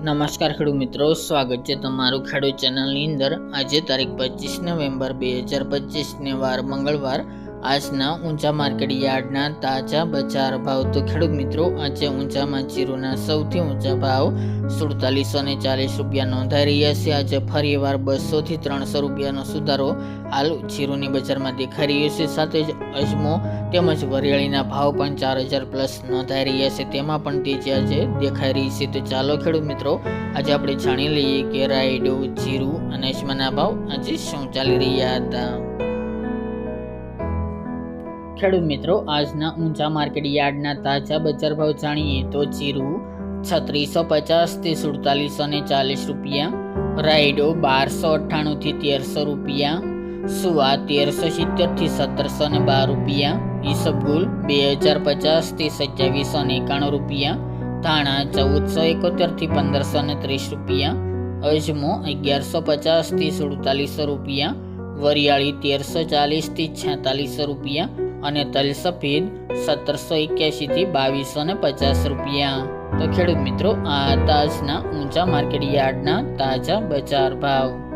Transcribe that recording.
નમસ્કાર ખેડૂત મિત્રો, સ્વાગત છે તમારું ખેડૂત ચેનલની અંદર. આજે તારીખ પચીસ નવેમ્બર બે હજાર પચીસને વાર મંગળવાર આજના ઊંચા માર્કેટ યાર્ડના તાજા બજાર ભાવ તો ખેડૂત મિત્રો, આજે ઊંચામાં જીરુના સૌથી ઊંચા ભાવ સુડતાલીસો ને ચાલીસ રૂપિયા નોંધાઈ રહ્યા છે. આજે ફરી વાર બસોથી ત્રણસો રૂપિયાનો સુધારો હાલ જીરુની બજારમાં દેખાઈ રહ્યો છે. સાથે જ અજમો તેમજ વરિયાળીના ભાવ પણ ચાર હજાર પ્લસ નોંધાઈ રહ્યા છે. તેમાં પણ તેજી આજે દેખાઈ રહી છે. તો ચાલો ખેડૂત મિત્રો, આજે આપણે જાણી લઈએ કે રાયડો, જીરું અને અજમાના ભાવ આજે શું ચાલી રહ્યા હતા? ખેડૂત મિત્રો, આજના ઊંચા માર્કેટ યાર્ડના તાજા બજાર ભાવ જાણીએ તો જીરું છત્રીસો પચાસથી સુડતાલીસો ને ચાલીસ રૂપિયા, રાયડો બારસો અઠ્ઠાણું થી તેરસો રૂપિયા, સુવા તેરસો સિત્તેરથી સત્તરસો ને બાર રૂપિયા, ઈસબગુલ બે હજાર પચાસથી સત્યાવીસો ને એકાણું રૂપિયા, ધાણા ચૌદસો એકોતેરથી પંદરસો ને ત્રીસ રૂપિયા, અજમો અગિયારસો પચાસથી સુડતાલીસો રૂપિયા વરિયાળી તેરસો ચાલીસથી છેતાલીસો રૂપિયા અને તલ સફેદ સત્તરસો એક્યાસી થી બાવીસો ને પચાસ રૂપિયા. તો ખેડૂત મિત્રો, આ તાજના ઊંચા માર્કેટ યાર્ડના તાજા બજાર ભાવ.